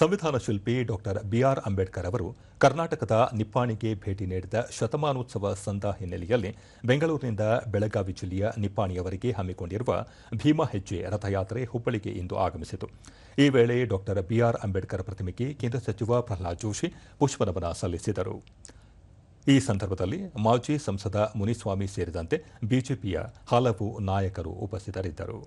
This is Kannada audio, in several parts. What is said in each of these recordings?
ಸಂವಿಧಾನ ಶಿಲ್ಪಿ ಡಾಕ್ಟರ್ ಬಿಆರ್ ಅಂಬೇಡ್ಕರ್ ಅವರು ಕರ್ನಾಟಕದ ನಿಪ್ಪಾಣಿಗೆ ಭೇಟಿ ನೀಡಿದ ಶತಮಾನೋತ್ಸವ ಸಂದ ಹಿನ್ನೆಲೆಯಲ್ಲಿ ಬೆಂಗಳೂರಿನಿಂದ ಬೆಳಗಾವಿ ಜಿಲ್ಲೆಯ ನಿಪ್ಪಾಣಿಯವರೆಗೆ ಹಮ್ಮಿಕೊಂಡಿರುವ ಭೀಮಾ ಹೆಜ್ಜೆ ರಥಯಾತ್ರೆ ಹುಬ್ಬಳ್ಳಿಗೆ ಇಂದು ಆಗಮಿಸಿತು. ಈ ವೇಳೆ ಡಾಕ್ಟರ್ ಬಿಆರ್ ಅಂಬೇಡ್ಕರ್ ಪ್ರತಿಮೆಗೆ ಕೇಂದ್ರ ಸಚಿವ ಪ್ರಹ್ಲಾದ್ ಜೋಶಿ ಪುಷ್ಪನಮನ ಸಲ್ಲಿಸಿದರು. ಈ ಸಂದರ್ಭದಲ್ಲಿ ಮಾಜಿ ಸಂಸದ ಮುನಿಸ್ವಾಮಿ ಸೇರಿದಂತೆ ಬಿಜೆಪಿಯ ಹಲವು ನಾಯಕರು ಉಪಸ್ಥಿತರಿದ್ದರು.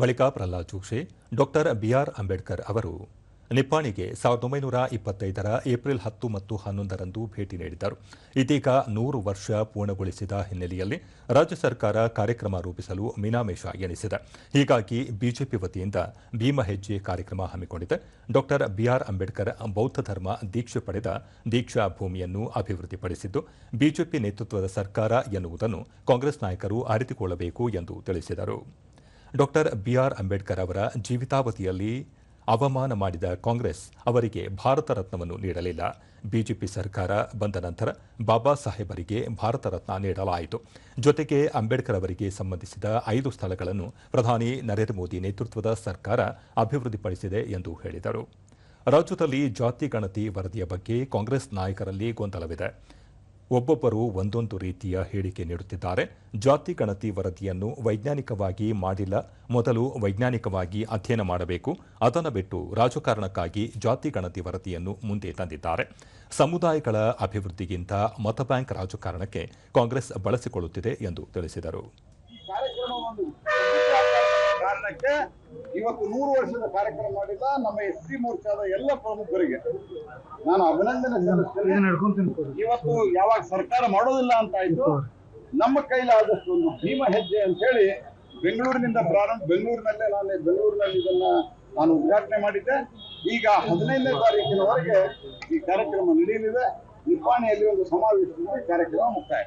ಬಳಿಕ ಪ್ರಹ್ಲಾದ್ ಜೋಶಿ, ಡಾಕ್ಟರ್ ಬಿಆರ್ ಅಂಬೇಡ್ಕರ್ ಅವರು ನಿಪ್ಪಾಣಿಗೆ ಸಾವಿರದ ಒಂಬೈನೂರ ಇಪ್ಪತ್ತೈದರ ಏಪ್ರಿಲ್ ಹತ್ತು ಮತ್ತು ಹನ್ನೊಂದರಂದು ಭೇಟಿ ನೀಡಿದ್ದರು. ಇದೀಗ ನೂರು ವರ್ಷ ಪೂರ್ಣಗೊಳಿಸಿದ ಹಿನ್ನೆಲೆಯಲ್ಲಿ ರಾಜ್ಯ ಸರ್ಕಾರ ಕಾರ್ಯಕ್ರಮ ರೂಪಿಸಲು ಮೀನಾಮೇಶ ಎಣಿಸಿದೆ. ಹೀಗಾಗಿ ಬಿಜೆಪಿ ವತಿಯಿಂದ ಭೀಮ ಹೆಜ್ಜೆ ಕಾರ್ಯಕ್ರಮ ಹಮ್ಮಿಕೊಂಡಿದೆ. ಡಾಕ್ಟರ್ ಬಿಆರ್ ಅಂಬೇಡ್ಕರ್ ಬೌದ್ಧ ಧರ್ಮ ದೀಕ್ಷೆ ಪಡೆದ ದೀಕ್ಷಾ ಭೂಮಿಯನ್ನು ಅಭಿವೃದ್ಧಿಪಡಿಸಿದ್ದು, ಬಿಜೆಪಿ ನೇತೃತ್ವದ ಸರ್ಕಾರ ಎನ್ನುವುದನ್ನು ಕಾಂಗ್ರೆಸ್ ನಾಯಕರು ಅರಿತುಕೊಳ್ಳಬೇಕು ಎಂದು ತಿಳಿಸಿದರು. ಡಾಕ್ಟರ್ ಬಿಆರ್ ಅಂಬೇಡ್ಕರ್ ಅವರ ಜೀವಿತಾವಧಿಯಲ್ಲಿ ಅವಮಾನ ಮಾಡಿದ ಕಾಂಗ್ರೆಸ್ ಅವರಿಗೆ ಭಾರತ ರತ್ನವನ್ನು ನೀಡಲಿಲ್ಲ. ಬಿಜೆಪಿ ಸರ್ಕಾರ ಬಂದ ನಂತರ ಬಾಬಾ ಸಾಹೇಬರಿಗೆ ಭಾರತ ರತ್ನ ನೀಡಲಾಯಿತು. ಜೊತೆಗೆ ಅಂಬೇಡ್ಕರ್ ಅವರಿಗೆ ಸಂಬಂಧಿಸಿದ ಐದು ಸ್ಥಳಗಳನ್ನು ಪ್ರಧಾನಿ ನರೇಂದ್ರ ಮೋದಿ ನೇತೃತ್ವದ ಸರ್ಕಾರ ಅಭಿವೃದ್ಧಿಪಡಿಸಿದೆ ಎಂದು ಹೇಳಿದರು. ರಾಜ್ಯದಲ್ಲಿ ಜಾತಿ ಗಣತಿ ವರದಿಯ ಬಗ್ಗೆ ಕಾಂಗ್ರೆಸ್ ನಾಯಕರಲ್ಲಿ ಗೊಂದಲವಿದೆ. ಒಬ್ಬೊಬ್ಬರು ಒಂದೊಂದು ರೀತಿಯ ಹೇಳಿಕೆ ನೀಡುತ್ತಿದ್ದಾರೆ. ಜಾತಿ ಗಣತಿ ವರದಿಯನ್ನು ವೈಜ್ಞಾನಿಕವಾಗಿ ಮಾಡಿಲ್ಲ. ಮೊದಲು ವೈಜ್ಞಾನಿಕವಾಗಿ ಅಧ್ಯಯನ ಮಾಡಬೇಕು. ಅದನ್ನು ಬಿಟ್ಟು ರಾಜಕಾರಣಕ್ಕಾಗಿ ಜಾತಿ ಗಣತಿ ವರದಿಯನ್ನು ಮುಂದೆ ತಂದಿದ್ದಾರೆ. ಸಮುದಾಯಗಳ ಅಭಿವೃದ್ಧಿಗಿಂತ ಮತಬ್ಯಾಂಕ್ ರಾಜಕಾರಣಕ್ಕೆ ಕಾಂಗ್ರೆಸ್ ಬಳಸಿಕೊಳ್ಳುತ್ತಿದೆ ಎಂದು ತಿಳಿಸಿದರು. ಕಾರಣಕ್ಕೆ ಇವತ್ತು ನೂರು ವರ್ಷದ ಕಾರ್ಯಕ್ರಮ ಮಾಡಿದ ನಮ್ಮ ಎಸ್ ಸಿ ಮೋರ್ಚಾದ ಎಲ್ಲ ಪ್ರಮುಖರಿಗೆ ನಾನು ಅಭಿನಂದನೆ ಸಲ್ಲಿಸ್ತೇನೆ. ಇವತ್ತು ಯಾವಾಗ ಸರ್ಕಾರ ಮಾಡೋದಿಲ್ಲ ಅಂತ ಆಯ್ತು ನಮ್ಮ ಕೈಲಾದಷ್ಟು ಒಂದು ಭೀಮ ಹೆಜ್ಜೆ ಅಂತ ಹೇಳಿ ಬೆಂಗಳೂರಿನಿಂದ ಪ್ರಾರಂಭ ಬೆಂಗಳೂರಿನಲ್ಲೇ ನಾನು ಬೆಂಗಳೂರಿನಲ್ಲಿ ಇದನ್ನ ನಾನು ಉದ್ಘಾಟನೆ ಮಾಡಿದ್ದೆ. ಈಗ ಹದಿನೈದನೇ ತಾರೀಕಿನವರೆಗೆ ಈ ಕಾರ್ಯಕ್ರಮ ನಡೆಯಲಿದೆ. ನಿಪ್ಪಾಣಿಯಲ್ಲಿ ಒಂದು ಸಮಾವೇಶದಲ್ಲಿ ಕಾರ್ಯಕ್ರಮ ಮುಕ್ತಾಯ